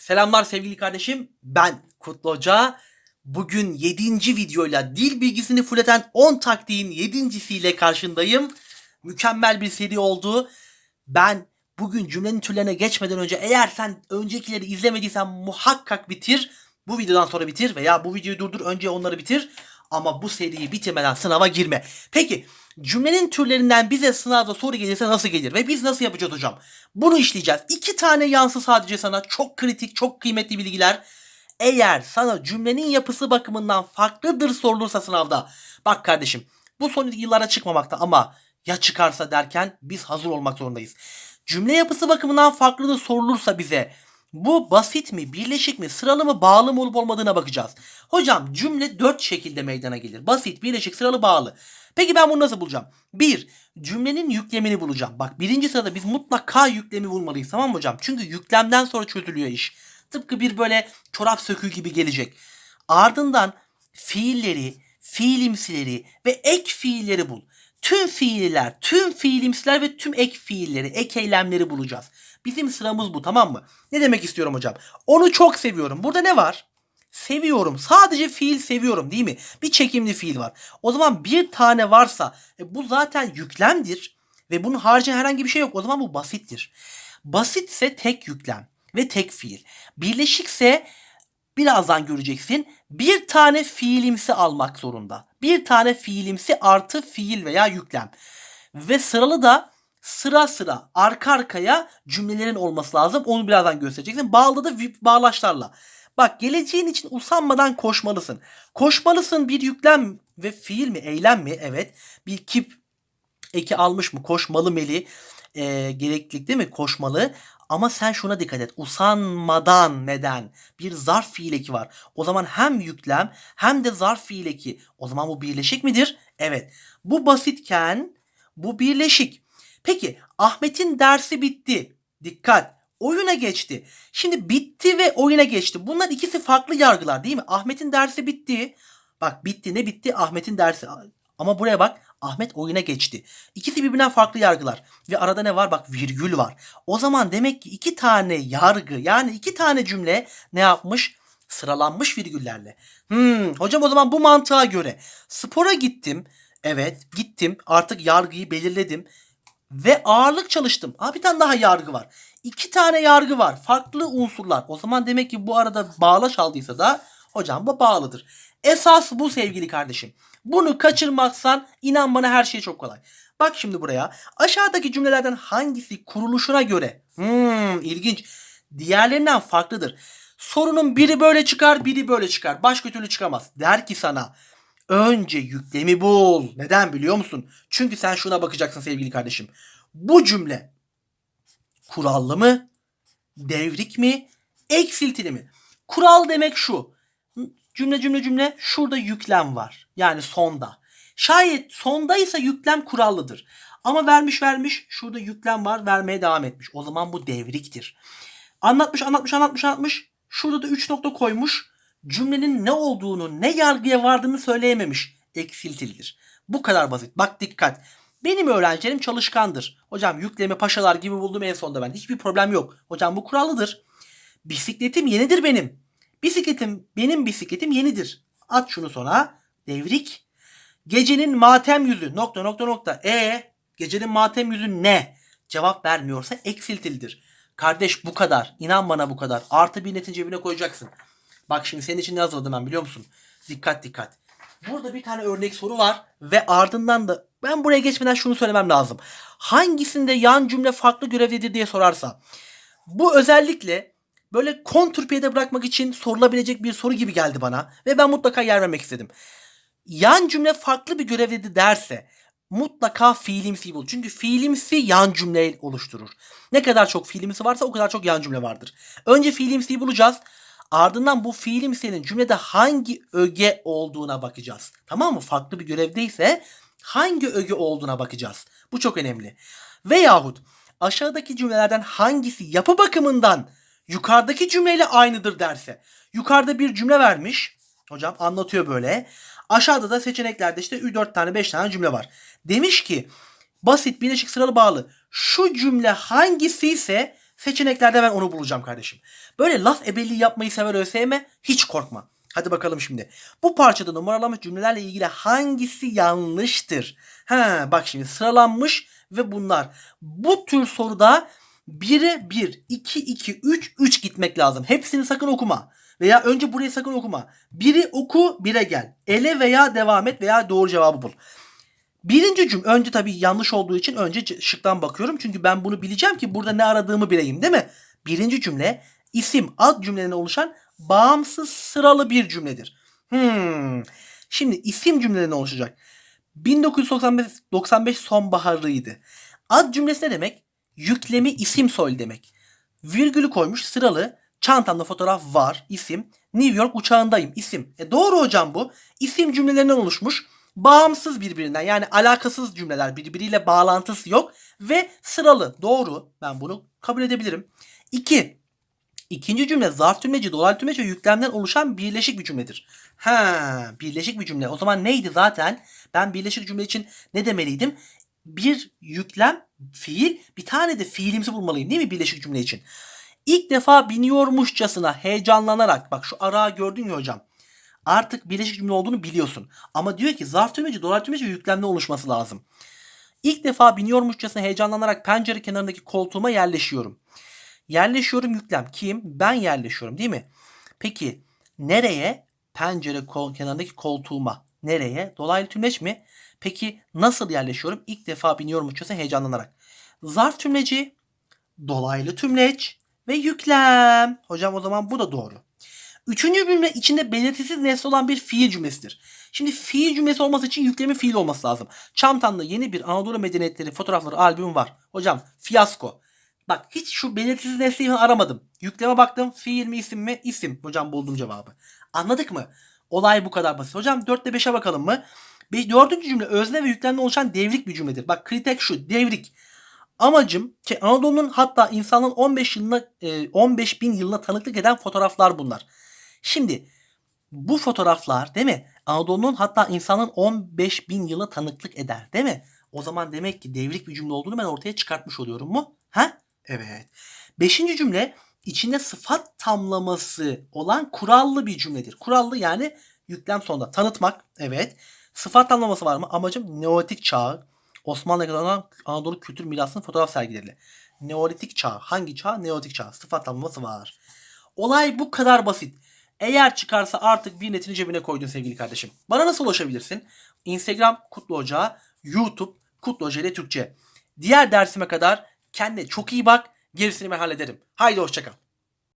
Selamlar sevgili kardeşim. Ben Kutlu Hoca. Bugün 7. videoyla dil bilgisini fulleten 10 taktiğin 7.siyle karşındayım. Mükemmel bir seri oldu. Ben bugün cümlenin türlerine geçmeden önce eğer sen öncekileri izlemediysen muhakkak bitir. Bu videodan sonra bitir veya bu videoyu durdur önce onları bitir. Ama bu seriyi bitirmeden sınava girme. Peki cümlenin türlerinden bize sınavda soru gelirse nasıl gelir ve biz nasıl yapacağız hocam? Bunu işleyeceğiz. İki tane yansı sadece sana çok kritik, çok kıymetli bilgiler. Eğer sana cümlenin yapısı bakımından farklıdır sorulursa sınavda. Bak kardeşim bu son yıllara çıkmamakta ama ya çıkarsa derken biz hazır olmak zorundayız. Cümle yapısı bakımından farklıdır sorulursa bize bu basit mi, birleşik mi, sıralı mı, bağlı mı olup olmadığına bakacağız. Hocam cümle dört şekilde meydana gelir. Basit, birleşik, sıralı, bağlı. Peki ben bunu nasıl bulacağım? Bir, cümlenin yüklemini bulacağım. Bak birinci sırada biz mutlaka yüklemi bulmalıyız tamam mı hocam? Çünkü yüklemden sonra çözülüyor iş. Tıpkı bir böyle çorap söküğü gibi gelecek. Ardından fiilleri, fiilimsileri ve ek fiilleri bul. Tüm fiiller, tüm fiilimsiler ve tüm ek fiilleri, ek eylemleri bulacağız. Bizim sıramız bu tamam mı? Ne demek istiyorum hocam? Onu çok seviyorum. Burada ne var? Seviyorum. Sadece fiil seviyorum değil mi? Bir çekimli fiil var. O zaman bir tane varsa e, bu zaten yüklemdir ve bunun haricinde herhangi bir şey yok. O zaman bu basittir. Basitse tek yüklem ve tek fiil. Birleşikse birazdan göreceksin bir tane fiilimsi almak zorunda. Bir tane fiilimsi artı fiil veya yüklem. Ve sıralı da sıra sıra arka arkaya cümlelerin olması lazım. Onu birazdan göstereceksin. Bağlı da bağlaçlarla. Bak geleceğin için usanmadan koşmalısın. Koşmalısın bir yüklem ve fiil mi eylem mi? Evet. Bir kip eki almış mı? Koşmalı meli e, gereklilik değil mi? Koşmalı. Ama sen şuna dikkat et. Usanmadan neden? Bir zarf fiil eki var. O zaman hem yüklem hem de zarf fiil eki. O zaman bu birleşik midir? Evet. Bu basitken bu birleşik. Peki Ahmet'in dersi bitti. Dikkat. Oyuna geçti. Şimdi bitti ve oyuna geçti. Bunlar ikisi farklı yargılar değil mi? Ahmet'in dersi bitti. Bak bitti ne bitti? Ahmet'in dersi. Ama buraya bak. Ahmet oyuna geçti. İkisi birbirinden farklı yargılar. Ve arada ne var? Bak virgül var. O zaman demek ki iki tane yargı yani iki tane cümle ne yapmış? Sıralanmış virgüllerle. Hmm, hocam o zaman bu mantığa göre spora gittim. Evet gittim. Artık yargıyı belirledim. Ve ağırlık çalıştım. Aa, bir tane daha yargı var. İki tane yargı var. Farklı unsurlar. O zaman demek ki bu arada bağlaç aldıysa da hocam bu bağlıdır. Esas bu sevgili kardeşim. Bunu kaçırmazsan inan bana her şey çok kolay. Bak şimdi buraya. Aşağıdaki cümlelerden hangisi kuruluşuna göre? Hmm, ilginç. Diğerlerinden farklıdır. Sorunun biri böyle çıkar, biri böyle çıkar. Başka türlü çıkamaz. Der ki sana önce yüklemi bul. Neden biliyor musun? Çünkü sen şuna bakacaksın sevgili kardeşim. Bu cümle kurallı mı? Devrik mi? Eksiltili mi? Kural demek şu. Cümle cümle cümle şurada yüklem var. Yani sonda. Şayet sondaysa yüklem kurallıdır. Ama vermiş vermiş şurada yüklem var vermeye devam etmiş. O zaman bu devriktir. Anlatmış anlatmış anlatmış anlatmış. Şurada da 3 nokta koymuş. Cümlenin ne olduğunu ne yargıya vardığını söyleyememiş. Eksiltilidir. Bu kadar basit. Bak dikkat. Benim öğrencilerim çalışkandır. Hocam yükleme paşalar gibi buldum en sonunda ben. Hiçbir problem yok. Hocam bu kurallıdır. Bisikletim yenidir benim. Bisikletim benim bisikletim yenidir. At şunu sona. Devrik. Gecenin matem yüzü nokta nokta nokta. E gecenin matem yüzü ne? Cevap vermiyorsa eksiltilidir. Kardeş bu kadar. İnan bana bu kadar. Artı bir netin cebine koyacaksın. Bak şimdi senin için ne hazırladım ben biliyor musun? Dikkat dikkat. Burada bir tane örnek soru var ve ardından da ben buraya geçmeden şunu söylemem lazım. Hangisinde yan cümle farklı görevlidir diye sorarsa. Bu özellikle böyle kontrpiyede bırakmak için sorulabilecek bir soru gibi geldi bana ve ben mutlaka yer vermek istedim. Yan cümle farklı bir görevlidir derse mutlaka fiilimsi bul. Çünkü fiilimsi yan cümle oluşturur. Ne kadar çok fiilimsi varsa o kadar çok yan cümle vardır. Önce fiilimsiyi bulacağız. Ardından bu fiilimsinin cümlede hangi öge olduğuna bakacağız. Tamam mı? Farklı bir görevdeyse hangi öge olduğuna bakacağız. Bu çok önemli. Veyahut aşağıdaki cümlelerden hangisi yapı bakımından yukarıdaki cümleyle aynıdır derse. Yukarıda bir cümle vermiş. Hocam anlatıyor böyle. Aşağıda da seçeneklerde işte 4 tane 5 tane cümle var. Demiş ki basit birleşik sıralı bağlı. Şu cümle hangisi ise Seçeneklerde ben onu bulacağım kardeşim. Böyle laf ebelliği yapmayı sever ÖSYM hiç korkma. Hadi bakalım şimdi. Bu parçada numaralanmış cümlelerle ilgili hangisi yanlıştır? Ha bak şimdi sıralanmış ve bunlar. Bu tür soruda 1'e 1, 2, 2, 3, 3 gitmek lazım. Hepsini sakın okuma. Veya önce burayı sakın okuma. Biri oku, bire gel. Ele veya devam et veya doğru cevabı bul. Birinci cümle önce tabii yanlış olduğu için önce şıktan bakıyorum. Çünkü ben bunu bileceğim ki burada ne aradığımı bileyim değil mi? Birinci cümle isim ad cümlelerinden oluşan bağımsız sıralı bir cümledir. Hmm. Şimdi isim cümlelerine oluşacak. 1995 95 sonbaharıydı. Ad cümlesi ne demek? Yüklemi isim soy demek. Virgülü koymuş sıralı. Çantamda fotoğraf var. isim. New York uçağındayım. isim. E doğru hocam bu. İsim cümlelerinden oluşmuş. Bağımsız birbirinden yani alakasız cümleler birbiriyle bağlantısı yok ve sıralı. Doğru. Ben bunu kabul edebilirim. 2. İkinci cümle zarf tümleci, dolaylı tümleci ve yüklemden oluşan birleşik bir cümledir. Ha, birleşik bir cümle. O zaman neydi zaten? Ben birleşik cümle için ne demeliydim? Bir yüklem, fiil, bir tane de fiilimsi bulmalıyım değil mi birleşik cümle için? İlk defa biniyormuşçasına heyecanlanarak bak şu arağı gördün ya hocam. Artık birleşik cümle olduğunu biliyorsun. Ama diyor ki zarf tümleci, dolaylı tümleci ve oluşması lazım. İlk defa biniyormuşçasına heyecanlanarak pencere kenarındaki koltuğuma yerleşiyorum. Yerleşiyorum yüklem. Kim? Ben yerleşiyorum değil mi? Peki nereye? Pencere kol, kenarındaki koltuğuma. Nereye? Dolaylı tümleç mi? Peki nasıl yerleşiyorum? İlk defa biniyorum uçuyorsa heyecanlanarak. Zarf tümleci, dolaylı tümleç ve yüklem. Hocam o zaman bu da doğru. Üçüncü cümle içinde belirtisiz nesne olan bir fiil cümlesidir. Şimdi fiil cümlesi olması için yüklemin fiil olması lazım. Çantamda yeni bir Anadolu Medeniyetleri fotoğrafları albüm var. Hocam fiyasko. Bak hiç şu belirtisiz nesneyi aramadım. Yükleme baktım. Fiil mi isim mi? İsim. Hocam buldum cevabı. Anladık mı? Olay bu kadar basit. Hocam 4'te 5'e bakalım mı? Dördüncü cümle özne ve yüklemden oluşan devrik bir cümledir. Bak kritik şu devrik. Amacım ki Anadolu'nun hatta insanın 15 yılına e, 15 bin yılına tanıklık eden fotoğraflar bunlar. Şimdi bu fotoğraflar değil mi? Anadolu'nun hatta insanın 15 bin yıla tanıklık eder değil mi? O zaman demek ki devrik bir cümle olduğunu ben ortaya çıkartmış oluyorum mu? Ha? Evet. Beşinci cümle içinde sıfat tamlaması olan kurallı bir cümledir. Kurallı yani yüklem sonunda tanıtmak. Evet. Sıfat tamlaması var mı? Amacım Neolitik çağı. Osmanlı'ya kadar olan Anadolu kültür mirasının fotoğraf sergileri. Neolitik çağ. Hangi çağ? Neolitik çağ. Sıfat tamlaması var. Olay bu kadar basit. Eğer çıkarsa artık bir netini cebine koydun sevgili kardeşim. Bana nasıl ulaşabilirsin? Instagram Kutlu Hoca, YouTube Kutlu ile Türkçe. Diğer dersime kadar kendine çok iyi bak. Gerisini ben hallederim. Haydi hoşçakal.